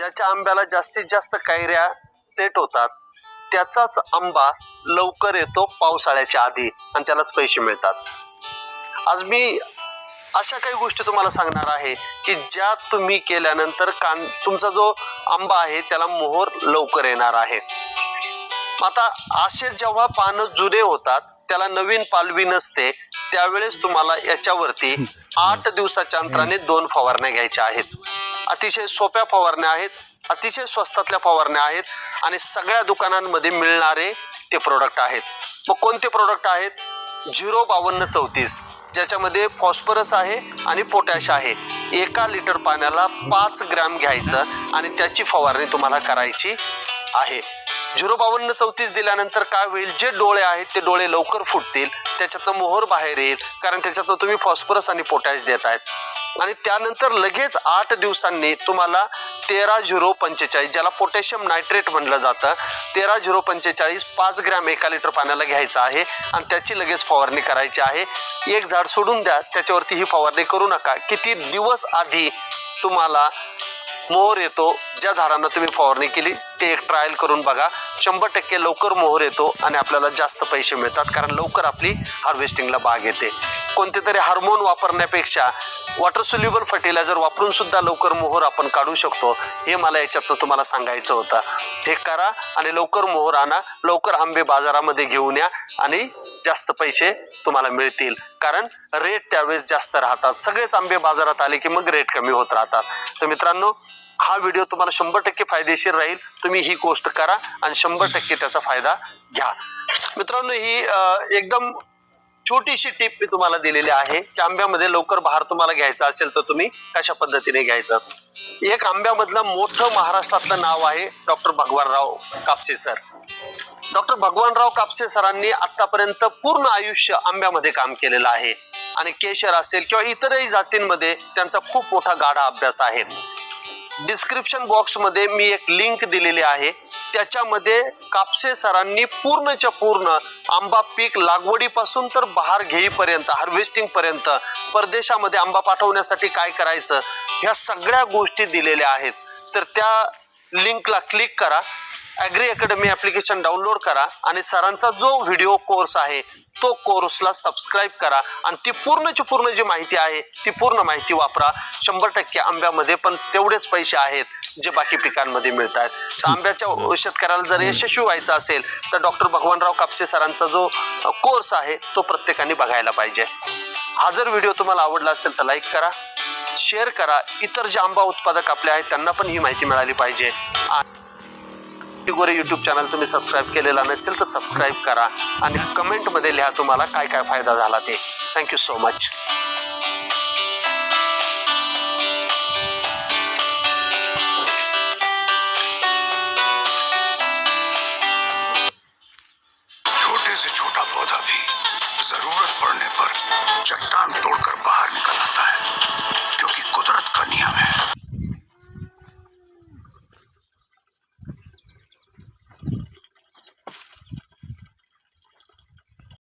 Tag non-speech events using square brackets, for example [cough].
ज्याच्या आंब्याला जास्तीत जास्त कैऱ्या सेट होतात त्याचाच आंबा लवकर येतो पावसाळ्याच्या आधी आणि त्यालाच पैसे मिळतात. आज मी अशा काही गोष्टी तुम्हाला सांगणार आहे की ज्या तुम्ही केल्यानंतर कान तुमचा जो आंबा आहे त्याला मोहर लवकर येणार आहे. आता असे जेव्हा पानं जुने होतात त्याला नवीन पालवी नसते त्यावेळेस तुम्हाला याच्यावरती [laughs] आठ दिवसाच्या अंतराने दोन फवारण्या घ्यायच्या आहेत. अतिशय सोप्या फवारण्या आहेत अतिशय स्वस्तातल्या फवारण्या आहेत आणि सगळ्या दुकानांमध्ये मिळणारे ते प्रोडक्ट आहेत. मग कोणते प्रोडक्ट आहेत? झिरो बावन्न चौतीस ज्याच्यामध्ये फॉस्फरस आहे आणि पोटॅश आहे. एका लिटर पाण्याला पाच ग्रॅम घ्यायचं आणि त्याची फवारणी तुम्हाला करायची आहे. झिरो बावन्न चौतीस दिल्यानंतर काय होईल? जे डोळे आहेत ते डोळे लवकर फुटतील त्याच्यातनं मोहर बाहेर येईल कारण त्याच्यातनं तुम्ही फॉस्फरस आणि पोटॅश देत आहेत. आणि त्यानंतर लगेच आठ दिवसांनी तुम्हाला तेरा झिरो पंचेचाळीस ज्याला पोटॅशियम नायट्रेट म्हणलं जातं तेरा झिरो पंचेचाळीस पाच ग्रॅम एका लिटर पाण्याला घ्यायचं आहे आणि त्याची लगेच फवारणी करायची आहे. एक झाड सोडून द्या त्याच्यावरती ही फवारणी करू नका. किती दिवस आधी तुम्हाला मोहर येतो. ज्या झाडांना तुम्ही फवारणी केली ते एक ट्रायल करून बघा. शंभर टक्के लवकर मोहर येतो आणि आपल्याला जास्त पैसे मिळतात कारण लवकर आपली हार्वेस्टिंगला बाग येते. कोणते तरी हार्मोन वापरण्यापेक्षा वॉटर सोल्युबल फर्टिलायझर वापरून सुद्धा लवकर मोहर आपण काढू शकतो हे मला याच्यातनं तुम्हाला सांगायचं होतं. हे करा आणि लवकर मोहर आणा लवकर आंबे बाजारामध्ये घेऊन या आणि जास्त पैसे तुम्हाला मिळतील. कारण रेट त्यावेळेस जास्त राहतात. सगळेच आंबे बाजारात आले की मग रेट कमी होत राहतात. तर मित्रांनो हा व्हिडिओ तुम्हाला शंभर टक्के फायदेशीर राहील. तुम्ही ही गोष्ट करा आणि शंभर टक्के त्याचा फायदा घ्या. मित्रांनो ही एकदम छोटीशी टिप मी तुम्हाला दिलेली आहे. की आंब्यामध्ये लवकर बहार तुम्हाला घ्यायचा असेल तर तुम्ही कशा पद्धतीने घ्यायचं? एक आंब्यामधलं मोठं महाराष्ट्रातलं नाव आहे doctor Bhagwanrao Kapse sir. Doctor Bhagwanrao Kapse सरांनी आतापर्यंत पूर्ण आयुष्य आंब्यामध्ये काम केलेलं आहे. आणि केशर असेल किंवा इतरही जातींमध्ये त्यांचा खूप मोठा गाढा अभ्यास आहे. डिस्क्रिप्शन बॉक्समध्ये मी एक लिंक दिलेली आहे. त्याच्यामध्ये कापसे सरांनी पूर्णच्या पूर्ण आंबा पीक लागवडीपासून तर बहार घेईपर्यंत हार्वेस्टिंग पर्यंत परदेशामध्ये आंबा पाठवण्यासाठी काय करायचं ह्या सगळ्या गोष्टी दिलेल्या आहेत. तर त्या लिंकला क्लिक करा ॲग्री अकॅडमी ॲप्लिकेशन डाउनलोड करा आणि सरांचा जो व्हिडिओ कोर्स आहे तो कोर्सला सबस्क्राईब करा आणि ती पूर्णची पूर्ण जी माहिती आहे ती पूर्ण माहिती वापरा. शंभर टक्के आंब्यामध्ये पण तेवढेच पैसे आहेत. जे बाकी पिकांमध्ये मिळत आहेत तर आंब्याच्या शेतकऱ्याला जर यशस्वी व्हायचं असेल तर डॉक्टर भगवानराव कापसे सरांचा जो कोर्स आहे तो प्रत्येकाने बघायला पाहिजे. हा जर व्हिडिओ तुम्हाला आवडला असेल तर लाईक करा शेअर करा. इतर जे आंबा उत्पादक आपले आहेत त्यांना पण ही माहिती मिळाली पाहिजे. गोरे युट्यूब चॅनल तुम्ही सबस्क्राईब केलेला नसेल तर सबस्क्राईब करा. आणि कमेंटमध्ये लिहा तुम्हाला काय काय फायदा झाला ते. Thank you so much